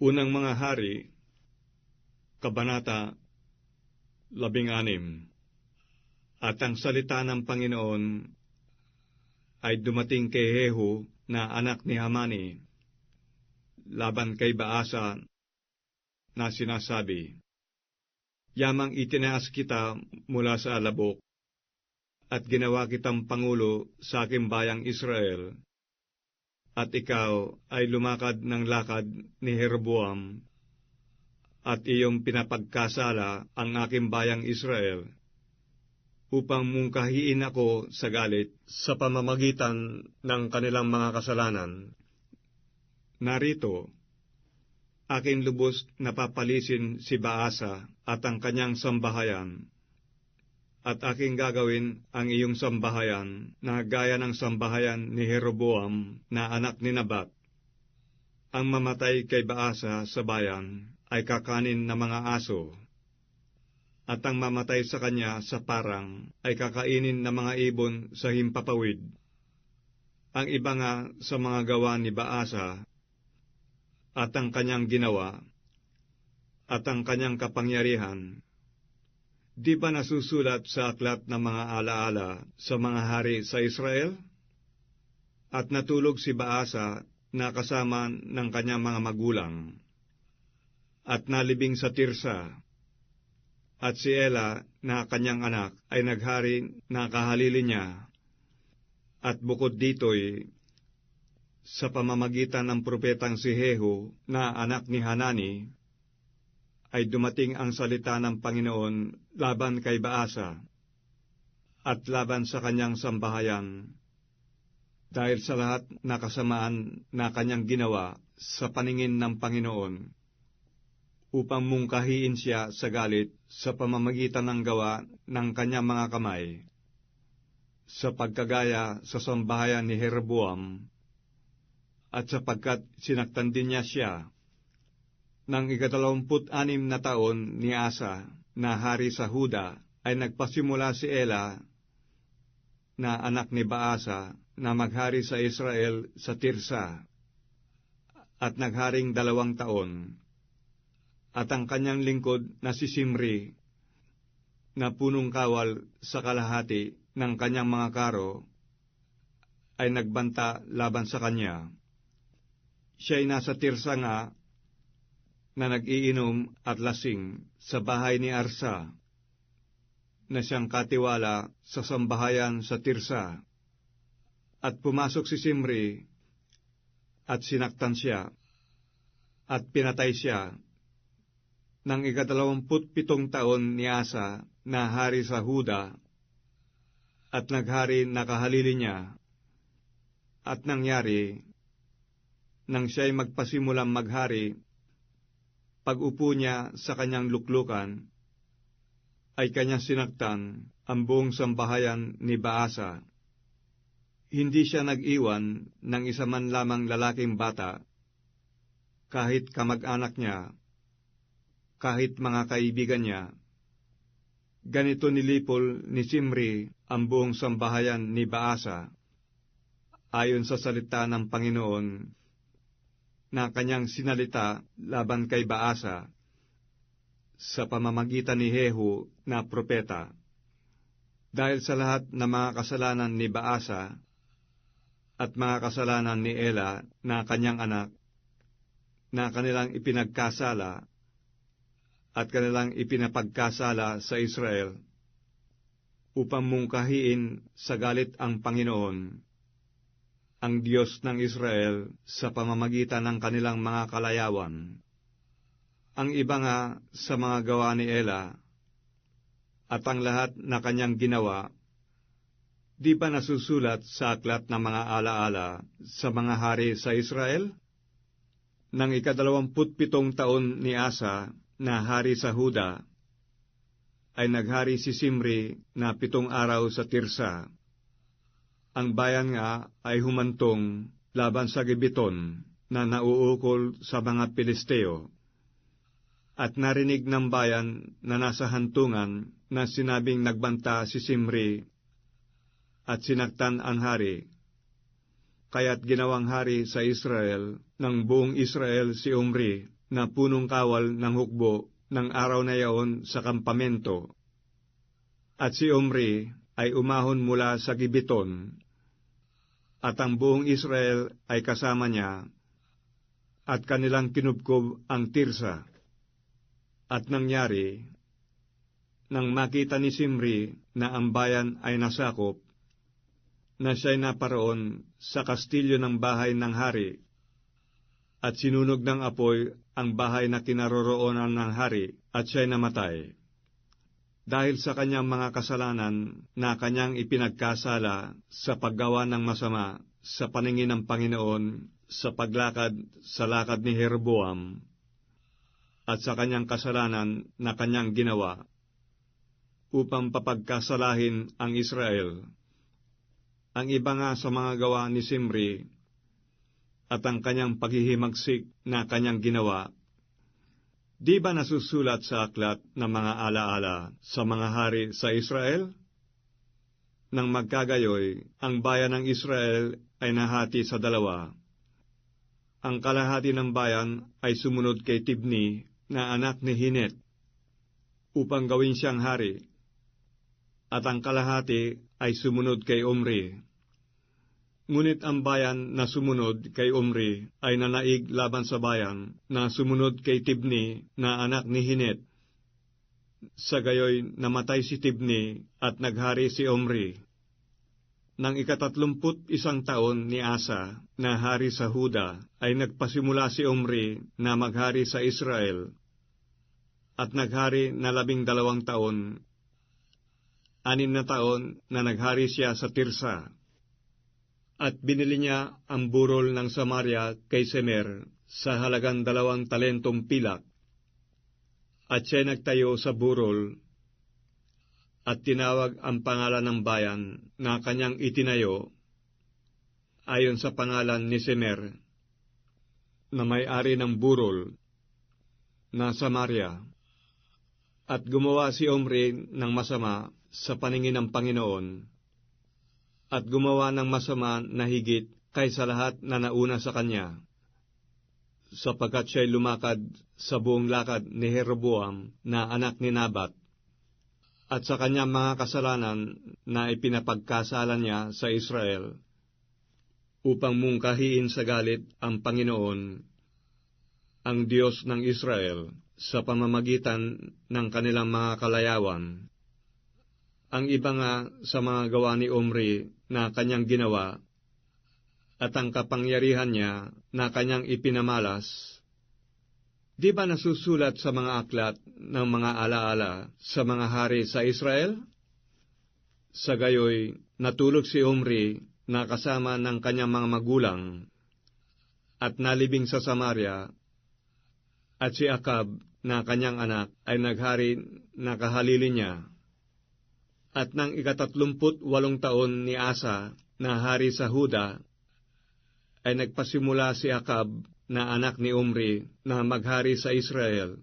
Unang mga hari, Kabanata 16 At ang salita ng Panginoon ay dumating kay Jehu na anak ni Hamani, laban kay Baasa na sinasabi, Yamang itinaas kita mula sa alabok, at ginawa kitang pangulo sa aking bayang Israel, at ikaw ay lumakad ng lakad ni Jeroboam, at iyong pinapagkasala ang aking bayang Israel, upang mungkahiin ako sa galit sa pamamagitan ng kanilang mga kasalanan. Narito, aking lubos napapalisin si Baasa at ang kanyang sambahayan, at aking gagawin ang iyong sambahayan na gaya ng sambahayan ni Jeroboam na anak ni Nabat. Ang mamatay kay Baasa sa bayan ay kakanin ng mga aso, at ang mamatay sa kanya sa parang ay kakainin ng mga ibon sa himpapawid. Ang iba nga sa mga gawa ni Baasa at ang kanyang ginawa at ang kanyang kapangyarihan Di ba nasusulat sa aklat ng mga alaala sa mga hari sa Israel? At natulog si Baasa na kasama ng kanyang mga magulang. At nalibing sa Tirsa. At si Ela na kanyang anak ay naghari na kahalili niya. At bukod dito'y sa pamamagitan ng propetang si Jehu na anak ni Hanani, ay dumating ang salita ng Panginoon laban kay Baasa at laban sa kanyang sambahayan dahil sa lahat na kasamaan na kanyang ginawa sa paningin ng Panginoon upang mungkahiin siya sa galit sa pamamagitan ng gawa ng kanyang mga kamay. Sa pagkagaya sa sambahayan ni Jeroboam at sapagkat sinaktan din niya siya nang ikadalawamput anim na taon ni Asa na hari sa Huda, ay nagpasimula si Ela na anak ni Baasa na maghari sa Israel sa Tirsa at nagharing dalawang taon. At ang kanyang lingkod na si Simri na punong kawal sa kalahati ng kanyang mga karo ay nagbanta laban sa kanya. Siya'y nasa Tirsa nga na nag-iinom at lasing sa bahay ni Arsa, na siyang katiwala sa sambahayan sa Tirsa. At pumasok si Simri, at sinaktan siya, at pinatay siya, nang ikadalawamput pitong taon ni Asa na hari sa Huda, at naghari na kahalili niya, at nangyari, nang siya'y magpasimulang maghari pag-upo niya sa kanyang luklukan, ay kanyang sinaktan ang buong sambahayan ni Baasa. Hindi siya nag-iwan ng isa man lamang lalaking bata, kahit kamag-anak niya, kahit mga kaibigan niya. Ganito nilipol ni Simri ang buong sambahayan ni Baasa, ayon sa salita ng Panginoon na kanyang sinalita laban kay Baasa sa pamamagitan ni Jehu na propeta. Dahil sa lahat ng mga kasalanan ni Baasa at mga kasalanan ni Ela na kanyang anak, na kanilang ipinagkasala at kanilang ipinapagkasala sa Israel, upang mungkahiin sa galit ang Panginoon ang Diyos ng Israel sa pamamagitan ng kanilang mga kalayawan. Ang iba nga sa mga gawa ni Ela at ang lahat na kanyang ginawa, di ba nasusulat sa aklat ng mga alaala sa mga hari sa Israel? Nang ikadalawamput pitong taon ni Asa na hari sa Huda, ay naghari si Simri na pitong araw sa Tirsa ang bayan nga ay humantong laban sa Gibeton na nauukol sa mga Pilisteo. At narinig ng bayan na nasa hantungan na sinabing nagbanta si Simri at sinaktan ang hari. Kaya't ginawang hari sa Israel ng buong Israel si Umri na punong kawal ng hukbo ng araw na yaon sa kampamento. At si Omri ay umahon mula sa Gibeton, at ang buong Israel ay kasama niya, at kanilang kinubkob ang Tirsa. At nangyari, nang makita ni Simri na ang bayan ay nasakop, na siya'y naparoon sa kastilyo ng bahay ng hari, at sinunog ng apoy ang bahay na kinaroroonan ng hari, at siya'y namatay. Dahil sa kanyang mga kasalanan na kanyang ipinagkasala sa paggawa ng masama sa paningin ng Panginoon sa paglakad sa lakad ni Jeroboam, at sa kanyang kasalanan na kanyang ginawa, upang papagkasalahin ang Israel. Ang iba nga sa mga gawa ni Simri at ang kanyang paghihimagsik na kanyang ginawa, di ba nasusulat sa aklat ng mga alaala sa mga hari sa Israel? Nang magkagayoy, ang bayan ng Israel ay nahati sa dalawa. Ang kalahati ng bayan ay sumunod kay Tibni na anak ni Hinet upang gawin siyang hari at ang kalahati ay sumunod kay Omri. Ngunit ang bayan na sumunod kay Omri ay nanaig laban sa bayan na sumunod kay Tibni na anak ni Hinet. Sa gayoy namatay si Tibni at naghari si Omri. Nang ikatatlumput isang taon ni Asa na hari sa Huda ay nagpasimula si Omri na maghari sa Israel at naghari na labing dalawang taon anin na taon na naghari siya sa Tirsa. At binili niya ang burol ng Samaria kay Semer sa halagang dalawang talentong pilak. At siya nagtayo sa burol at tinawag ang pangalan ng bayan na kanyang itinayo ayon sa pangalan ni Semer na may-ari ng burol na Samaria. At gumawa si Omri ng masama sa paningin ng Panginoon at gumawa ng masama na higit kaysa lahat na nauna sa kanya, sapagkat siya'y lumakad sa buong lakad ni Jeroboam na anak ni Nabat, at sa kanyang mga kasalanan na ipinapagkasala niya sa Israel, upang mungkahiin sa galit ang Panginoon, ang Diyos ng Israel, sa pamamagitan ng kanilang mga kalayawan. Ang iba nga sa mga gawa ni Omri na kanyang ginawa at ang kapangyarihan niya na kanyang ipinamalas, di ba nasusulat sa mga aklat ng mga alaala sa mga hari sa Israel? Sa gayoy, natulog si Omri na kasama ng kanyang mga magulang at nalibing sa Samaria at si Akab na kanyang anak ay naghari na kahalili niya at nang ikatatlumput walong taon ni Asa na hari sa Huda, ay nagpasimula si Akab na anak ni Omri na maghari sa Israel.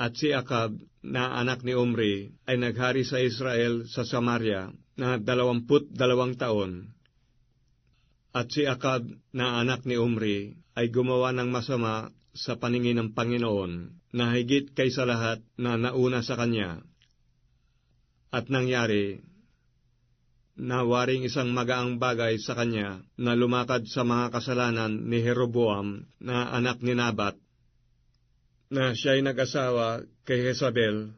At si Akab na anak ni Omri ay naghari sa Israel sa Samaria na dalawamput dalawang taon. At si Akab na anak ni Omri ay gumawa ng masama sa paningin ng Panginoon na higit kaysa lahat na nauna sa kanya at nangyari, nawaring isang magaang bagay sa kanya na lumakad sa mga kasalanan ni Jeroboam na anak ni Nabat, na siya'y nag-asawa kay Jezabel,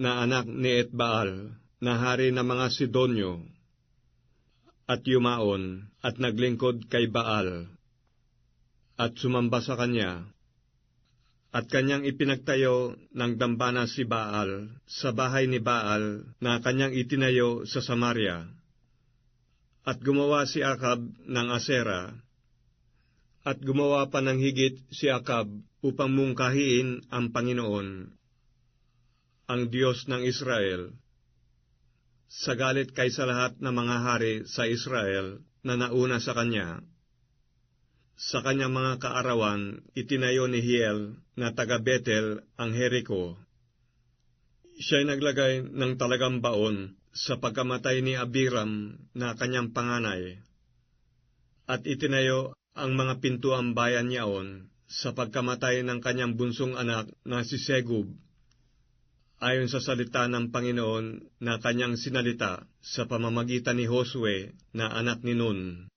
na anak ni Etbaal, na hari ng mga Sidonyo, at yumaon at naglingkod kay Baal, at sumamba sa kanya, at kanyang ipinagtayo ng dambana si Baal sa bahay ni Baal na kanyang itinayo sa Samaria. At gumawa si Akab ng Asera, at gumawa pa ng higit si Akab upang mungkahiin ang Panginoon, ang Diyos ng Israel, sa galit kay sa lahat ng mga hari sa Israel na nauna sa kanya sa kanyang mga kaarawan, itinayo ni Hiel na taga Betel ang Jericho. Siya'y naglagay ng talagang baon sa pagkamatay ni Abiram na kanyang panganay, at itinayo ang mga pintuang bayan niyaon sa pagkamatay ng kanyang bunsong anak na si Segub, ayon sa salita ng Panginoon na kanyang sinalita sa pamamagitan ni Josue na anak ni Nun.